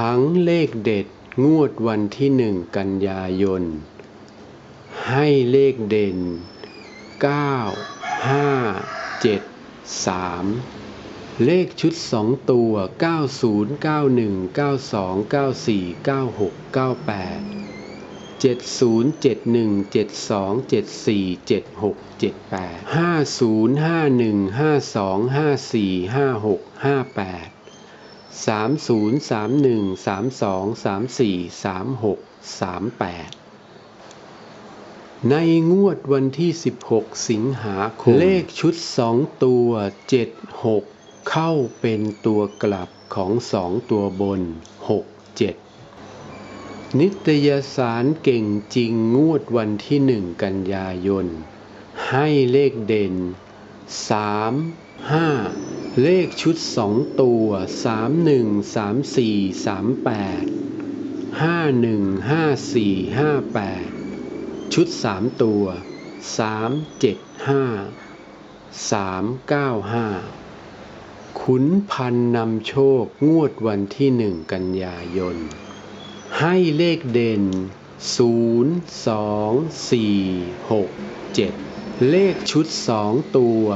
ผังเลขเด็ดงวดวันที่หนึ่งกันยายน ให้เลขเด่น 9 5 7 3 เลขชุด 2 ตัว 90 91 92 94 96 98 70 71 72 74 76 78 50 51 52 54 56 58 30 31 32 34 36 38ในงวดวันที่ 16 สิงหาคม เลขชุด 2 ตัว 76 เข้าเป็นตัวกลับของ 2 ตัวบน 6 7 นิตยสารเก่งจริงงวดวันที่ 1 กันยายน ให้เลขเด่น 3 5 เลขชุด2ตัว 31 34 38 51 54 58 ชุด3ตัว 3 7 5 3 9 5 ขุนพันนำโชคงวดวันที่1กันยายน ให้เลขเด่น 0 2 4 6 7 เลขชุด2ตัว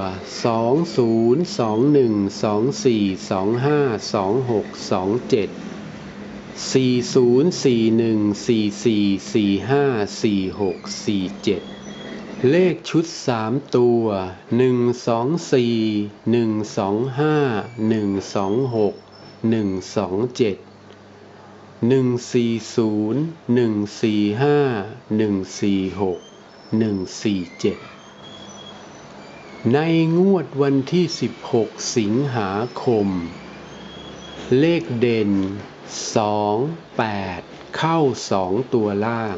2 0 2 1 2 4 2 5 2 6 2 7 4 0 4 1 4 4 4 5 4 6 4 7เลขชุด3ตัว1 2 4 1 2 5 1 2 6 1 2 7 1 4 0 1 4 5 1 4 6 1 4 7 ในงวดวันที่ 16 สิงหาคม เลขเด่น 2 8 เข้า 2 ตัวล่าง